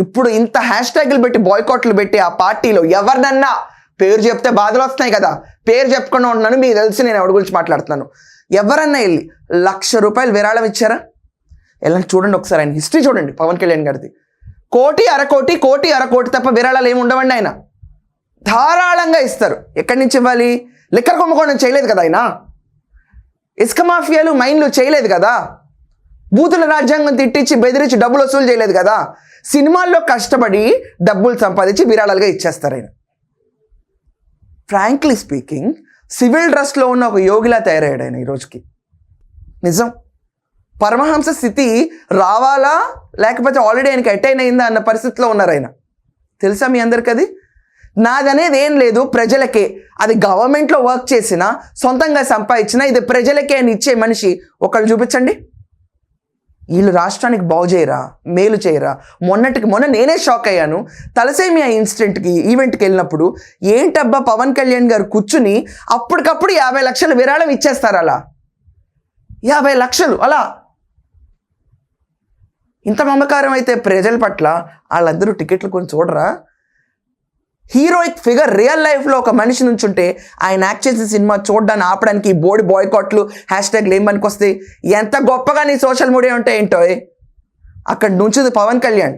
ఇప్పుడు ఇంత హ్యాష్ ట్యాగులు పెట్టి బాయ్కాట్లు పెట్టి ఆ పార్టీలో ఎవరినన్నా పేరు చెప్తే బాధలు వస్తున్నాయి కదా. పేరు చెప్పకుండా ఉన్నాను మీకు తెలిసి నేను ఎవరి గురించి మాట్లాడుతున్నాను? ఎవరన్నా వెళ్ళి లక్ష రూపాయలు విరాళం ఇచ్చారా? వెళ్ళండి చూడండి ఒకసారి ఆయన హిస్టరీ చూడండి పవన్ కళ్యాణ్ గారిది. కోటి అరకోటి కోటి అరకోటి తప్ప విరాళాలు ఏమి ఉండవండి ఆయన. ధారాళంగా ఇస్తారు. ఎక్కడి నుంచి ఇవ్వాలి? లిక్కర్ కుంభకోణం చేయలేదు కదా ఆయన. ఇసుక మాఫియాలు మైన్లు చేయలేదు కదా. బూతుల రాజ్యాంగం తిట్టించి బెదిరించి డబ్బులు వసూలు చేయలేదు కదా. సినిమాల్లో కష్టపడి డబ్బులు సంపాదించి విరాళాలుగా ఇచ్చేస్తారు ఆయన. ఫ్రాంక్లీ స్పీకింగ్ సివిల్ డ్రెస్లో ఉన్న ఒక యోగిలా తయారయ్యాడు ఆయన ఈ రోజుకి. నిజం. పరమహంస స్థితి రావాలా లేకపోతే ఆల్రెడీ ఆయనకి అటైన్ అయిందా అన్న పరిస్థితిలో ఉన్నారు ఆయన. తెలుసా మీ అందరికి అది? నాదనేది ఏం లేదు ప్రజలకే. అది గవర్నమెంట్లో వర్క్ చేసినా సొంతంగా సంపాదించినా ఇది ప్రజలకే అని ఇచ్చే మనిషి. ఒకళ్ళు చూపించండి. వీళ్ళు రాష్ట్రానికి బాగు చేయరా? మేలు చేయరా? మొన్నటికి మొన్న నేనే షాక్ అయ్యాను. తలసేమియా ఇన్సిడెంట్కి ఈవెంట్కి వెళ్ళినప్పుడు ఏంటబ్బా పవన్ కళ్యాణ్ గారు కూర్చుని అప్పటికప్పుడు యాభై లక్షలు విరాళం ఇచ్చేస్తారు అలా. యాభై లక్షలు అలా. ఇంత మమకారం అయితే ప్రజల పట్ల వాళ్ళందరూ టికెట్లు కొని చూడరా? హీరోయిక్ ఫిగర్ రియల్ లైఫ్లో ఒక మనిషి నుంచుంటే ఆయన యాక్ట్ చేసిన సినిమా చూడడాన్ని ఆపడానికి బోడి బాయ్కాట్లు హ్యాష్ ట్యాగ్లు ఏం వస్తాయి. ఎంత గొప్పగా నీ సోషల్ మీడియా ఉంటే ఏంటో అక్కడ నుంచుది పవన్ కళ్యాణ్.